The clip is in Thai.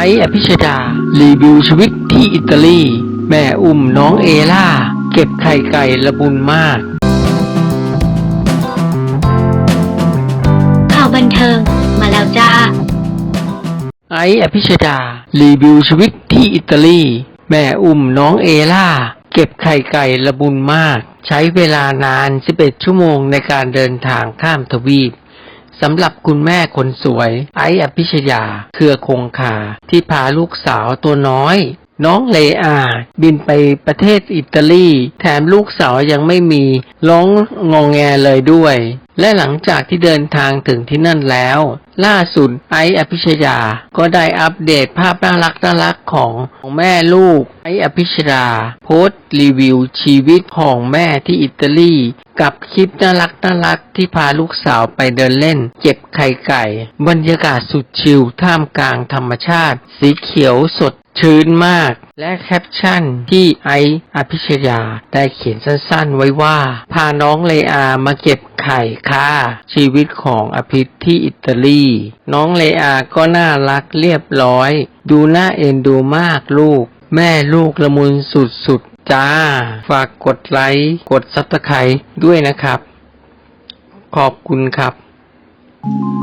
อซ์อภิชดา รีวิวชีวิตที่อิตาลี แม่อุ้มน้องเอล่า เก็บไข่ไก่ละบุญมาก ข่าวบันเทิงมาแล้วจ้า ไอซ์อภิชดา รีวิวชีวิตที่อิตาลี แม่อุ้มน้องเอล่า เก็บไข่ไก่ละบุญมาก ใช้เวลานาน 11 ชั่วโมงในการเดินทางข้ามทวีป สำหรับคุณแม่คนสวย ไออภิชยา เครือคงคา ที่พาลูกสาวตัวน้อย น้องเลอา บินไปประเทศอิตาลี แถมลูกสาวยังไม่มี ร้องงองแงเลยด้วย และหลังจากที่เดินทางถึงที่นั่นแล้ว ล่าสุดไออภิชยา ก็ได้อัปเดตภาพน่ารักน่ารักของของแม่ลูกไออภิชยาโพสต์รีวิวชีวิตของแม่ที่อิตาลี กับคลิปน่ารักน่ารักที่พาลูกสาวไปเดินเล่น เก็บไข่ไก่ บรรยากาศสุดชิลท่ามกลางธรรมชาติ สีเขียวสด ชื้นมาก และแคปชั่นที่ไออภิชยาได้เขียนสั้นๆไว้ว่า พาน้องเลอามาเก็บไข่ค่ะ ชีวิตของอภิษที่อิตาลี น้องเลอาก็น่ารักเรียบร้อย ดูน่าเอ็นดูมากลูก แม่ลูกละมุนสุดๆ จ้า ฝากกดไลค์ กดซับสไครต์ด้วยนะครับ ขอบคุณครับข